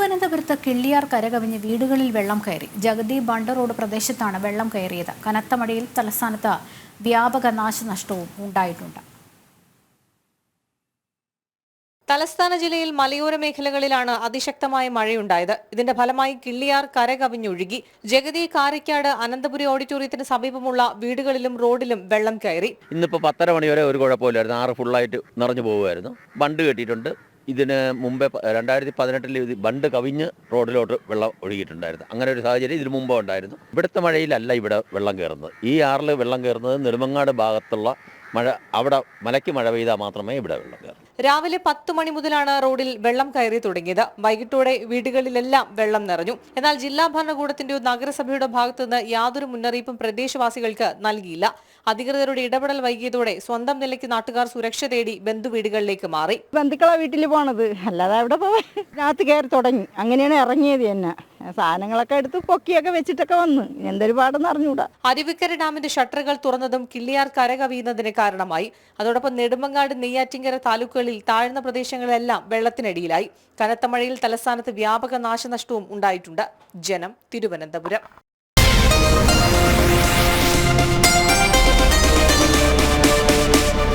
തിരുവനന്തപുരത്ത് കിള്ളിയാർ കരകവിഞ്ഞ് വീടുകളിൽ വെള്ളം കയറി. ജഗതി ബണ്ട റോഡ് പ്രദേശത്താണ് വെള്ളം കയറിയത്. കനത്ത മഴയിൽ തലസ്ഥാനത്ത് വ്യാപക നാശനഷ്ടവും ഉണ്ടായിട്ടുണ്ട്. തലസ്ഥാന ജില്ലയിൽ മലയോര മേഖലകളിലാണ് അതിശക്തമായ മഴയുണ്ടായത്. ഇതിന്റെ ഫലമായി കിള്ളിയാർ കരകവിഞ്ഞൊഴുകി. ജഗതി കാരയ്ക്കാട് അനന്തപുരി ഓഡിറ്റോറിയത്തിന് സമീപമുള്ള വീടുകളിലും റോഡിലും വെള്ളം കയറി. ഇന്നിപ്പോ പത്തര മണി വരെ ഒരു കുഴപ്പമില്ലായിരുന്നു. ആറ് ഫുള്ളായിട്ട് നിറഞ്ഞു പോകുമായിരുന്നു ബണ്ട് കെട്ടിയിട്ടുണ്ട്. ഇതിന് മുമ്പേ രണ്ടായിരത്തി പതിനെട്ടിൽ ഇത് ബണ്ട് കവിഞ്ഞ് റോഡിലോട്ട് വെള്ളം ഒഴുകിയിട്ടുണ്ടായിരുന്നു. അങ്ങനെ ഒരു സാഹചര്യം ഇതിന് മുമ്പ് ഉണ്ടായിരുന്നു. ഇവിടുത്തെ മഴയിലല്ല ഇവിടെ വെള്ളം കയറുന്നത്. ഈ ആറിൽ വെള്ളം കയറുന്നത് നെടുമങ്ങാട് ഭാഗത്തുള്ള മഴ അവിടെ മലയ്ക്ക് മഴ പെയ്താൽ മാത്രമേ ഇവിടെ വെള്ളം കയറൂ. രാവിലെ പത്ത് മണി മുതലാണ് റോഡിൽ വെള്ളം കയറി തുടങ്ങിയത്. വൈകിട്ടോടെ വീടുകളിലെല്ലാം വെള്ളം നിറഞ്ഞു. എന്നാൽ ജില്ലാ ഭരണകൂടത്തിന്റെയോ നഗരസഭയുടെ ഭാഗത്തുനിന്ന് യാതൊരു മുന്നറിയിപ്പും പ്രദേശവാസികൾക്ക് നൽകിയില്ല. അധികൃതരുടെ ഇടപെടൽ വൈകിയതോടെ സ്വന്തം നിലയ്ക്ക് നാട്ടുകാർ സുരക്ഷ തേടി ബന്ധു വീടുകളിലേക്ക് മാറി. ബന്ധുക്കളെ വീട്ടിൽ പോണത്. അല്ലാതെ അവിടെ പോവാൻ രാത്രി കയറി തുടങ്ങി. അങ്ങനെയാണ് ഇറങ്ങിയത് തന്നെ. സാധനങ്ങളൊക്കെ എടുത്ത് പൊക്കിയൊക്കെ വെച്ചിട്ടൊക്കെ വന്ന്. എന്തൊരു പാടെന്ന് അറിഞ്ഞൂടാ. അരുവിക്കര ഡാമിന്റെ ഷട്ടറുകൾ തുറന്നതും കിള്ളിയാർ കരകവിയുന്നതിന് കാരണമായി. അതോടൊപ്പം നെടുമങ്ങാട് നെയ്യാറ്റിങ്കര താലൂക്കുകളിൽ താഴ്ന്ന പ്രദേശങ്ങളെല്ലാം വെള്ളത്തിനടിയിലായി. കനത്ത മഴയിൽ തലസ്ഥാനത്ത് വ്യാപക നാശനഷ്ടവും ഉണ്ടായിട്ടുണ്ട്. ജനം തിരുവനന്തപുരം.